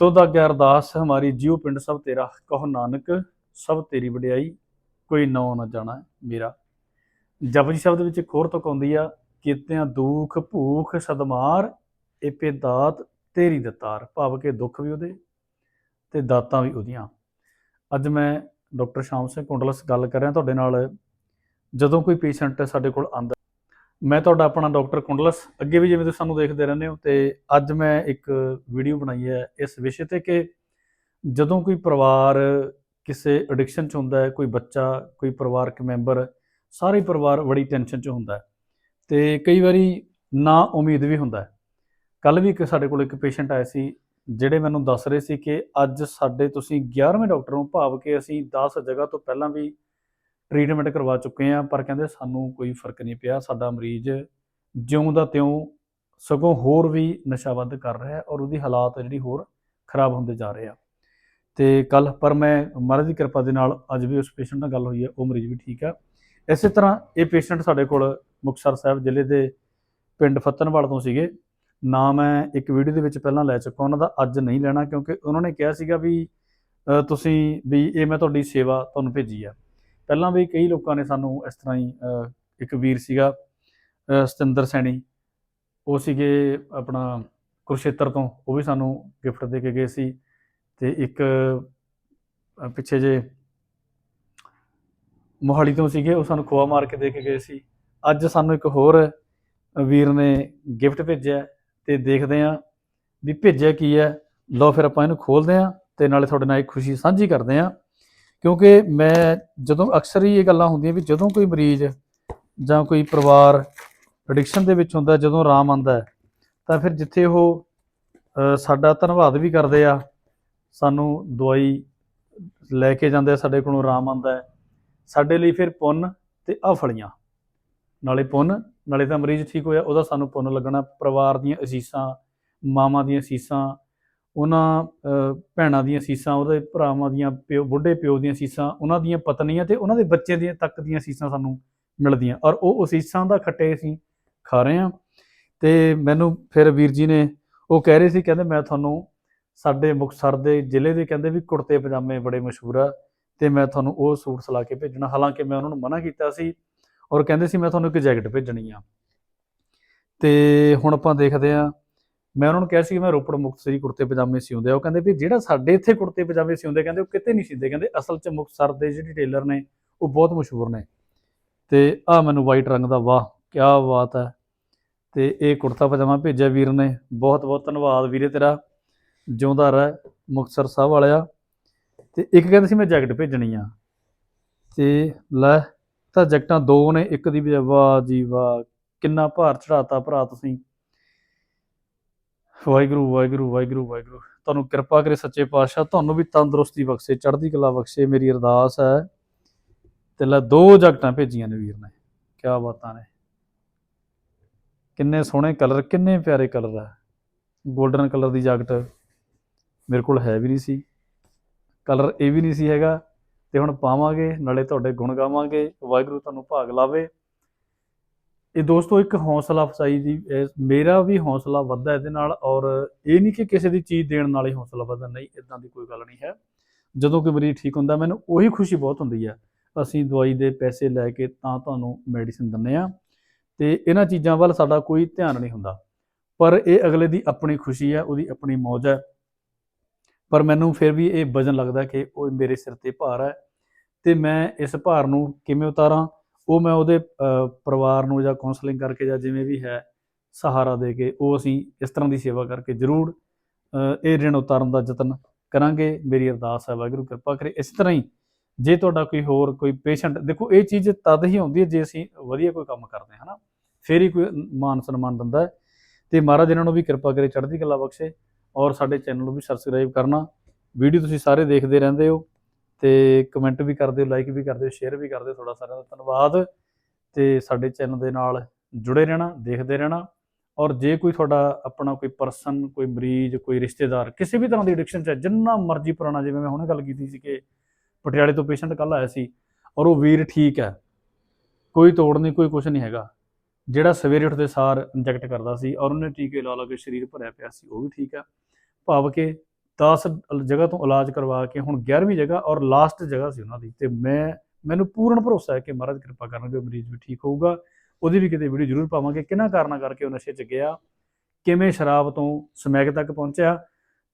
ਤੋਦਾ ਗਿਆ ਅਰਦਾਸ, ਹਮਾਰੀ ਜੀਉ ਪਿੰਡ ਸਭ ਤੇਰਾ, ਕਹੋ ਨਾਨਕ, ਸਭ ਤੇਰੀ ਵਡਿਆਈ, ਕੋਈ ਨੌ ਨਾ ਜਾਣਾ ਮੇਰਾ। ਜਪਜੀ ਸ਼ਬਦ ਵਿੱਚ ਇੱਕ ਹੋਰ ਤੁਕ ਆਉਂਦੀ ਆ, ਕੀਤਿਆਂ ਦੁੱਖ ਭੂਖ ਸਦਮਾਰ, ਏਪੇ ਦਾਤ ਤੇਰੀ ਦਤਾਰ, ਭਾਵ ਕਿ ਦੁੱਖ ਵੀ ਉਹਦੇ ਤੇ ਦਾਤਾਂ ਵੀ ਉਹਦੀਆਂ। ਅੱਜ ਮੈਂ ਡਾਕਟਰ ਸ਼ਾਮ ਸਿੰਘ ਕੁੰਡਲਸ ਗੱਲ ਕਰ ਰਿਹਾ, ਤੁਹਾਡੇ ਨਾਲ ਜਦੋਂ ਕੋਈ ਪੇਸ਼ੈਂਟ ਸਾਡੇ ਕੋਲ ਆਂਦਾ ਮੈਂ ਤੁਹਾਡਾ ਆਪਣਾ ਡਾਕਟਰ ਕੁੰਡਲਸ, ਅੱਗੇ ਵੀ ਜਿਵੇਂ ਤੁਸੀਂ ਸਾਨੂੰ ਦੇਖਦੇ ਰਹਿੰਦੇ ਹੋ ਤੇ ਅੱਜ ਮੈਂ ਇੱਕ ਵੀਡੀਓ ਬਣਾਈ ਹੈ ਇਸ ਵਿਸ਼ੇ ਤੇ ਕਿ ਜਦੋਂ ਕੋਈ ਪਰਿਵਾਰ ਕਿਸੇ ਐਡਿਕਸ਼ਨ ਚ ਹੁੰਦਾ ਹੈ, ਕੋਈ ਬੱਚਾ, ਕੋਈ ਪਰਿਵਾਰਕ ਮੈਂਬਰ, ਸਾਰੇ ਪਰਿਵਾਰ ਬੜੀ ਟੈਨਸ਼ਨ ਚ ਹੁੰਦਾ ਹੈ ਤੇ ਕਈ ਵਾਰੀ ਨਾ ਉਮੀਦ ਵੀ ਹੁੰਦਾ ਹੈ। ਕੱਲ ਵੀ ਇੱਕ ਸਾਡੇ ਕੋਲ ਇੱਕ ਪੇਸ਼ੈਂਟ ਆਇਆ ਸੀ ਜਿਹੜੇ ਮੈਨੂੰ ਦੱਸ ਰਹੇ ਸੀ ਕਿ ਅੱਜ ਸਾਡੇ ਤੁਸੀਂ 11ਵੇਂ ਡਾਕਟਰ ਨੂੰ ਭਾਵ ਕਿ ਅਸੀਂ 10 ਜਗ੍ਹਾ ਤੋਂ ਪਹਿਲਾਂ ਵੀ ਟ੍ਰੀਟਮੈਂਟ ਕਰਵਾ ਚੁੱਕੇ ਆ ਪਰ ਕਹਿੰਦੇ ਸਾਨੂੰ ਕੋਈ ਫ਼ਰਕ ਨਹੀਂ ਪਿਆ, ਸਾਡਾ ਮਰੀਜ਼ ਜਿਉਂ ਦਾ ਤਿਉਂ ਸਗੋਂ ਹੋਰ ਵੀ ਨਸ਼ਾਬੰਦ ਕਰ ਰਿਹਾ ਹੈ ਔਰ ਉਹਦੀ ਹਾਲਾਤ ਜਿਹੜੀ ਹੋਰ ਖਰਾਬ ਹੁੰਦੇ ਜਾ ਰਹੇ ਆ। ਤੇ ਕੱਲ ਪਰ ਮੈਂ ਮਹਾਰਾਜ ਦੀ ਕਿਰਪਾ ਦੇ ਨਾਲ ਅੱਜ ਵੀ ਉਸ ਪੇਸ਼ੈਂਟ ਨਾਲ ਗੱਲ ਹੋਈ ਹੈ, ਉਹ ਮਰੀਜ਼ ਵੀ ਠੀਕ ਆ। ਇਸੇ ਤਰ੍ਹਾਂ ਇਹ ਪੇਸ਼ੈਂਟ ਸਾਡੇ ਕੋਲ ਮੁਕਤਸਰ ਸਾਹਿਬ ਜ਼ਿਲ੍ਹੇ ਦੇ ਪਿੰਡ ਫੱਤਨਵਾਲ ਤੋਂ ਸੀਗੇ। ਨਾ ਮੈਂ ਇੱਕ ਵੀਡੀਓ ਦੇ ਵਿੱਚ ਪਹਿਲਾਂ ਲੈ ਚੁੱਕਾ, ਉਹਨਾਂ ਦਾ ਅੱਜ ਨਹੀਂ ਲੈਣਾ ਕਿਉਂਕਿ ਉਹਨਾਂ ਨੇ ਕਿਹਾ ਸੀਗਾ ਵੀ ਤੁਸੀਂ ਵੀ ਇਹ ਮੈਂ ਤੁਹਾਡੀ ਸੇਵਾ ਤੁਹਾਨੂੰ ਭੇਜੀ ਆ। ਪਹਿਲਾਂ ਵੀ ਕਈ ਲੋਕਾਂ ਨੇ ਸਾਨੂੰ ਇਸ ਤਰ੍ਹਾਂ ਹੀ ਇੱਕ ਵੀਰ ਸੀਗਾ ਸਤਿੰਦਰ ਸੈਣੀ। ਉਹ ਸੀਗੇ ਆਪਣਾ ਕੁਰਸ਼ੇਤਰ ਤੋਂ, ਉਹ ਵੀ ਸਾਨੂੰ ਗਿਫਟ ਦੇ ਕੇ ਗਏ ਸੀ ਤੇ ਇੱਕ ਪਿੱਛੇ ਜੇ ਮੋਹਾਲੀ ਤੋਂ ਸੀਗੇ, ਉਹ ਸਾਨੂੰ ਖੋਆ ਮਾਰ ਕੇ ਦੇ ਕੇ ਗਏ ਸੀ। ਅੱਜ ਸਾਨੂੰ ਇੱਕ ਹੋਰ ਵੀਰ ਨੇ ਗਿਫਟ ਭੇਜਿਆ ਤੇ ਦੇਖਦੇ ਆਂ ਵੀ ਭੇਜਿਆ ਕੀ ਹੈ। ਲਓ ਫਿਰ ਆਪਾਂ ਇਹਨੂੰ ਖੋਲਦੇ ਆਂ ਤੇ ਨਾਲੇ ਤੁਹਾਡੇ ਨਾਲ ਇੱਕ ਖੁਸ਼ੀ ਸਾਂਝੀ ਕਰਦੇ ਆਂ ਕਿਉਂਕਿ ਮੈਂ ਜਦੋਂ ਅਕਸਰ ਹੀ ਇਹ ਗੱਲਾਂ ਹੁੰਦੀਆਂ ਵੀ ਜਦੋਂ ਕੋਈ ਮਰੀਜ਼ ਜਾਂ ਕੋਈ ਪਰਿਵਾਰ ਐਡਿਕਸ਼ਨ ਦੇ ਵਿੱਚ ਹੁੰਦਾ, ਜਦੋਂ ਆਰਾਮ ਆਉਂਦਾ ਤਾਂ ਫਿਰ ਜਿੱਥੇ ਉਹ ਸਾਡਾ ਧੰਨਵਾਦ ਵੀ ਕਰਦੇ ਆ, ਸਾਨੂੰ ਦਵਾਈ ਲੈ ਕੇ ਜਾਂਦੇ ਆ, ਸਾਡੇ ਕੋਲੋਂ ਆਰਾਮ ਆਉਂਦਾ ਹੈ, ਸਾਡੇ ਲਈ ਫਿਰ ਪੁੰਨ ਤੇ ਆ ਫਲੀਆਂ ਨਾਲੇ ਪੁੰਨ, ਨਾਲੇ ਤਾਂ ਮਰੀਜ਼ ਠੀਕ ਹੋਇਆ, ਉਹਦਾ ਸਾਨੂੰ ਪੁੰਨ ਲੱਗਣਾ, ਪਰਿਵਾਰ ਦੀਆਂ ਅਸੀਸਾਂ, ਮਾਵਾਂ ਦੀਆਂ ਅਸੀਸਾਂ ਉਹਨਾਂ ਭੈਣਾਂ ਦੀਆਂ ਸੀਸਾਂ, ਉਹਦੇ ਭਰਾਵਾਂ ਦੀਆਂ ਪਿਓ, ਬੁੱਢੇ ਪਿਓ ਦੀਆਂ ਸ਼ੀਸਾਂ, ਉਹਨਾਂ ਦੀਆਂ ਪਤਨੀਆਂ ਤੇ ਉਹਨਾਂ ਦੇ ਬੱਚੇ ਦੀਆਂ ਤੱਕ ਦੀਆਂ ਸ਼ੀਸਾਂ ਸਾਨੂੰ ਮਿਲਦੀਆਂ। ਔਰ ਉਹ ਅਸੀਸਾਂ ਦਾ ਖੱਟੇ ਅਸੀਂ ਖਾ ਰਹੇ ਹਾਂ। ਤੇ ਮੈਨੂੰ ਫਿਰ ਵੀਰ ਜੀ ਨੇ ਉਹ ਕਹਿ ਰਹੇ ਸੀ, ਕਹਿੰਦੇ ਮੈਂ ਤੁਹਾਨੂੰ ਸਾਡੇ ਮੁਕਤਸਰ ਦੇ ਜ਼ਿਲ੍ਹੇ ਦੇ ਕਹਿੰਦੇ ਵੀ ਕੁੜਤੇ ਪਜਾਮੇ ਬੜੇ ਮਸ਼ਹੂਰ ਆ ਤੇ ਮੈਂ ਤੁਹਾਨੂੰ ਉਹ ਸੂਟ ਸਿਲਾ ਕੇ ਭੇਜਣਾ। ਹਾਲਾਂਕਿ ਮੈਂ ਉਹਨਾਂ ਨੂੰ ਮਨਾ ਕੀਤਾ ਸੀ ਔਰ ਕਹਿੰਦੇ ਸੀ ਮੈਂ ਤੁਹਾਨੂੰ ਇੱਕ ਜੈਕਟ ਭੇਜਣੀ ਆ। ਤੇ ਹੁਣ ਆਪਾਂ ਦੇਖਦੇ ਆ ਮੈਂ ਉਹਨਾਂ ਨੂੰ ਕਿਹਾ ਸੀ ਕਿ ਮੈਂ ਰੋਪੜ ਮੁਕਤਸਰੀ ਕੁੜਤੇ ਪਜਾਮੇ ਸਿਉਂਦੇ ਆ। ਉਹ ਕਹਿੰਦੇ ਵੀ ਜਿਹੜਾ ਸਾਡੇ ਇੱਥੇ ਕੁੜਤੇ ਪਜਾਮੇ ਸਿਉਂਦੇ, ਕਹਿੰਦੇ ਉਹ ਕਿਤੇ ਨਹੀਂ ਸਿਉਂਦੇ, ਕਹਿੰਦੇ ਅਸਲ 'ਚ ਮੁਕਤਸਰ ਦੇ ਜਿਹੜੇ ਟੇਲਰ ਨੇ, ਉਹ ਬਹੁਤ ਮਸ਼ਹੂਰ ਨੇ। ਤੇ ਆ ਮੈਨੂੰ ਵਾਈਟ ਰੰਗ ਦਾ, ਵਾਹ ਕੀ ਬਾਤ ਹੈ। ਤੇ ਇਹ ਕੁੜਤਾ ਪਜਾਮਾ ਭੇਜਿਆ ਵੀਰ ਨੇ। ਬਹੁਤ ਬਹੁਤ ਧੰਨਵਾਦ ਵੀਰੇ ਤੇਰਾ। ਜਿਉਂਦਾ ਰਹਿ ਮੁਕਤਸਰ ਸਾਹਿਬ ਵਾਲਿਆ। ਤੇ ਇੱਕ ਕਹਿੰਦੇ ਸੀ ਮੈਂ ਜੈਕਟ ਭੇਜਣੀ ਆ। ਤੇ ਲੈ, ਤਾਂ ਜੈਕਟਾਂ ਦੋ ਨੇ, ਇੱਕ ਦੀ ਵੀ ਵਾਹ ਜੀ ਵਾਹ, ਕਿੰਨਾ ਭਾਰ ਚੜਾਤਾ ਭਰਾ ਤੁਸੀਂ। ਵਾਹਿਗੁਰੂ ਵਾਹਿਗੁਰੂ ਵਾਹਿਗੁਰੂ ਵਾਹਿਗੁਰੂ। ਤੁਹਾਨੂੰ ਕਿਰਪਾ ਕਰੇ ਸੱਚੇ ਪਾਤਸ਼ਾਹ, ਤੁਹਾਨੂੰ ਵੀ ਤੰਦਰੁਸਤੀ ਬਖਸ਼ੇ, ਚੜ੍ਹਦੀ ਕਲਾ ਬਖਸ਼ੇ, ਮੇਰੀ ਅਰਦਾਸ ਹੈ। ਤੇ ਲੈ ਦੋ ਜੈਕਟਾਂ ਭੇਜੀਆਂ ਨੇ ਵੀਰ ਨੇ। ਕੀ ਬਾਤਾਂ ਨੇ। ਕਿੰਨੇ ਸੋਹਣੇ ਕਲਰ, ਕਿੰਨੇ ਪਿਆਰੇ ਕਲਰ ਆ। 골ਡਨ ਕਲਰ ਦੀ ਜੈਕਟ ਮੇਰੇ ਕੋਲ ਹੈ ਵੀ ਨਹੀਂ ਸੀ। ਕਲਰ ਇਹ ਵੀ ਨਹੀਂ ਸੀ ਹੈਗਾ। ਤੇ ਹੁਣ ਪਾਵਾਂਗੇ, ਨਾਲੇ ਤੁਹਾਡੇ ਗੁਣ ਗਾਵਾਂਗੇ। ਵਾਹਿਗੁਰੂ ਤੁਹਾਨੂੰ ਭਾਗ ਲਾਵੇ। ਇਹ ਦੋਸਤੋ, ਇੱਕ ਹੌਸਲਾ ਅਫਸਾਈ ਦੀ ਮੇਰਾ ਵੀ ਹੌਸਲਾ ਵੱਧਦਾ ਇਹਦੇ ਨਾਲ ਔਰ ਇਹ ਨਹੀਂ ਕਿ ਕਿਸੇ ਦੀ ਚੀਜ਼ ਦੇਣ ਨਾਲ ਹੀ ਹੌਸਲਾ ਵੱਧਦਾ, ਨਹੀਂ ਇਦਾਂ ਦੀ ਕੋਈ ਗੱਲ ਨਹੀਂ ਹੈ। ਜਦੋਂ ਕੋਈ ਮਰੀਜ਼ ਠੀਕ ਹੁੰਦਾ, ਮੈਨੂੰ ਉਹੀ ਖੁਸ਼ੀ ਬਹੁਤ ਹੁੰਦੀ ਹੈ। ਅਸੀਂ ਦਵਾਈ ਦੇ ਪੈਸੇ ਲੈ ਕੇ ਤਾਂ ਤੁਹਾਨੂੰ ਮੈਡੀਸਿਨ ਦਿੰਨੇ ਆ ਤੇ ਇਹਨਾਂ ਚੀਜ਼ਾਂ ਵੱਲ ਸਾਡਾ ਕੋਈ ਧਿਆਨ ਨਹੀਂ ਹੁੰਦਾ। ਪਰ ਇਹ ਅਗਲੇ ਦੀ ਆਪਣੀ ਖੁਸ਼ੀ ਹੈ, ਉਹਦੀ ਆਪਣੀ ਮੌਜ ਹੈ। ਪਰ ਮੈਨੂੰ ਫਿਰ ਵੀ ਇਹ ਵਜਨ ਲੱਗਦਾ ਕਿ ਉਹ ਮੇਰੇ ਸਿਰ ਤੇ ਭਾਰ ਹੈ ਤੇ ਮੈਂ ਇਸ ਭਾਰ ਨੂੰ ਕਿਵੇਂ ਉਤਾਰਾਂ? ਉਹ ਮੈਂ ਉਹਦੇ ਪਰਿਵਾਰ ਨੂੰ ਜਾਂ ਕਾਉਂਸਲਿੰਗ ਕਰਕੇ ਜਾਂ ਜਿਵੇਂ ਵੀ ਹੈ, ਸਹਾਰਾ ਦੇ ਕੇ ਉਹ ਅਸੀਂ ਇਸ ਤਰ੍ਹਾਂ ਦੀ ਸੇਵਾ ਕਰਕੇ ਜ਼ਰੂਰ ਇਹ ਰਿਣ ਉਤਾਰਨ ਦਾ ਯਤਨ ਕਰਾਂਗੇ। ਮੇਰੀ ਅਰਦਾਸ ਹੈ, ਵਾਹਿਗੁਰੂ ਕਿਰਪਾ ਕਰੇ। ਇਸ ਤਰ੍ਹਾਂ ਹੀ ਜੇ ਤੁਹਾਡਾ ਕੋਈ ਹੋਰ ਕੋਈ ਪੇਸ਼ੈਂਟ ਦੇਖੋ ਇਹ ਚੀਜ਼ ਤਦ ਹੀ ਆਉਂਦੀ ਹੈ ਜੇ ਅਸੀਂ ਵਧੀਆ ਕੋਈ ਕੰਮ ਕਰਦੇ ਹਾਂ, ਹਨਾ? ਫੇਰ ਹੀ ਕੋਈ ਮਾਨ ਸਨਮਾਨ ਦਿੰਦਾ ਹੈ। ਤੇ ਮਹਾਰਾਜ ਇਹਨਾਂ ਨੂੰ ਵੀ ਕਿਰਪਾ ਕਰੇ, ਚੜ੍ਹਦੀ ਕਲਾ ਬਖਸ਼ੇ। ਔਰ ਸਾਡੇ ਚੈਨਲ ਨੂੰ ਵੀ ਸਬਸਕ੍ਰਾਈਬ ਕਰਨਾ। ਵੀਡੀਓ ਤੁਸੀਂ ਸਾਰੇ ਦੇਖਦੇ ਰਹਿੰਦੇ ਹੋ। ਤੇ ਕਮੈਂਟ ਵੀ ਕਰ ਦਿਓ ਲਾਈਕ ਵੀ ਕਰ ਦਿਓ ਸ਼ੇਅਰ ਵੀ ਕਰ ਦਿਓ ਤੁਹਾਡਾ ਸਾਰਿਆਂ ਦਾ ਧੰਨਵਾਦ। ਤੇ ਸਾਡੇ ਚੈਨਲ ਦੇ ਨਾਲ ਜੁੜੇ ਰਹਿਣਾ, ਦੇਖਦੇ ਰਹਿਣਾ। ਔਰ ਜੇ ਕੋਈ ਤੁਹਾਡਾ ਆਪਣਾ ਕੋਈ ਪਰਸਨ ਕੋਈ ਮਰੀਜ਼ ਕੋਈ ਰਿਸ਼ਤੇਦਾਰ, ਕਿਸੇ ਵੀ ਤਰ੍ਹਾਂ ਦੀ ਐਡਿਕਸ਼ਨ ਚ ਹੈ, ਜਿੰਨਾ ਮਰਜ਼ੀ ਪੁਰਾਣਾ, ਜਿਵੇਂ ਮੈਂ ਹੁਣੇ ਗੱਲ ਕੀਤੀ ਸੀ ਕਿ ਪਟਿਆਲੇ ਤੋਂ ਪੇਸ਼ੈਂਟ ਕੱਲ ਆਇਆ ਸੀ, ਔਰ ਉਹ ਵੀਰ ਠੀਕ ਹੈ, ਕੋਈ ਤੋੜ ਨਹੀਂ, ਕੋਈ ਕੁਝ ਨਹੀਂ ਹੈਗਾ। ਜਿਹੜਾ ਸਵੇਰੇ ਉੱਠਦੇ ਸਾਰ ਇੰਜੈਕਟ ਕਰਦਾ ਸੀ, ਔਰ ਉਹਨੇ ਟੀਕੇ ਲਾ ਲਾ ਕੇ ਸਰੀਰ ਭਰਿਆ ਪਿਆ ਸੀ, ਉਹ ਵੀ ਠੀਕ ਆ ਭਾਵ ਕਿ 10 ਜਗ੍ਹਾ ਤੋਂ ਇਲਾਜ ਕਰਵਾ ਕੇ ਹੁਣ 11ਵੀਂ ਜਗ੍ਹਾ ਔਰ ਲਾਸਟ ਜਗ੍ਹਾ ਸੀ ਉਹਨਾਂ ਦੀ। ਤੇ ਮੈਂ, ਮੈਨੂੰ ਪੂਰਨ ਭਰੋਸਾ ਹੈ ਕਿ ਮਹਾਰਾਜ ਕਿਰਪਾ ਕਰਨਗੇ, ਉਹ ਮਰੀਜ਼ ਵੀ ਠੀਕ ਹੋਊਗਾ। ਉਹਦੀ ਵੀ ਕਿਤੇ ਵੀਡੀਓ ਜ਼ਰੂਰ ਪਾਵਾਂਗੇ। ਕਿਹਨਾਂ ਕਾਰਨਾਂ ਕਰਕੇ ਉਹ ਨਸ਼ੇ 'ਚ ਗਿਆ? ਕਿਵੇਂ ਸ਼ਰਾਬ ਤੋਂ ਸਮੈਕ ਤੱਕ ਪਹੁੰਚਿਆ?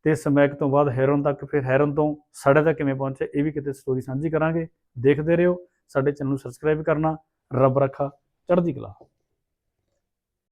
ਤੇ ਸਮੈਕ ਤੋਂ ਬਾਅਦ ਹੈਰੋਨ ਤੱਕ, ਫਿਰ ਹੈਰਨ ਤੋਂ ਸੜੇ ਤੱਕ ਕਿਵੇਂ ਪਹੁੰਚਿਆ? ਇਹ ਵੀ ਕਿਤੇ ਸਟੋਰੀ ਸਾਂਝੀ ਕਰਾਂਗੇ। ਦੇਖਦੇ ਰਹੋ। ਸਾਡੇ ਚੈਨਲ ਨੂੰ ਸਬਸਕ੍ਰਾਈਬ ਕਰਨਾ, ਰੱਬ ਰੱਖਾ, ਚੜ੍ਹਦੀ ਕਲਾ।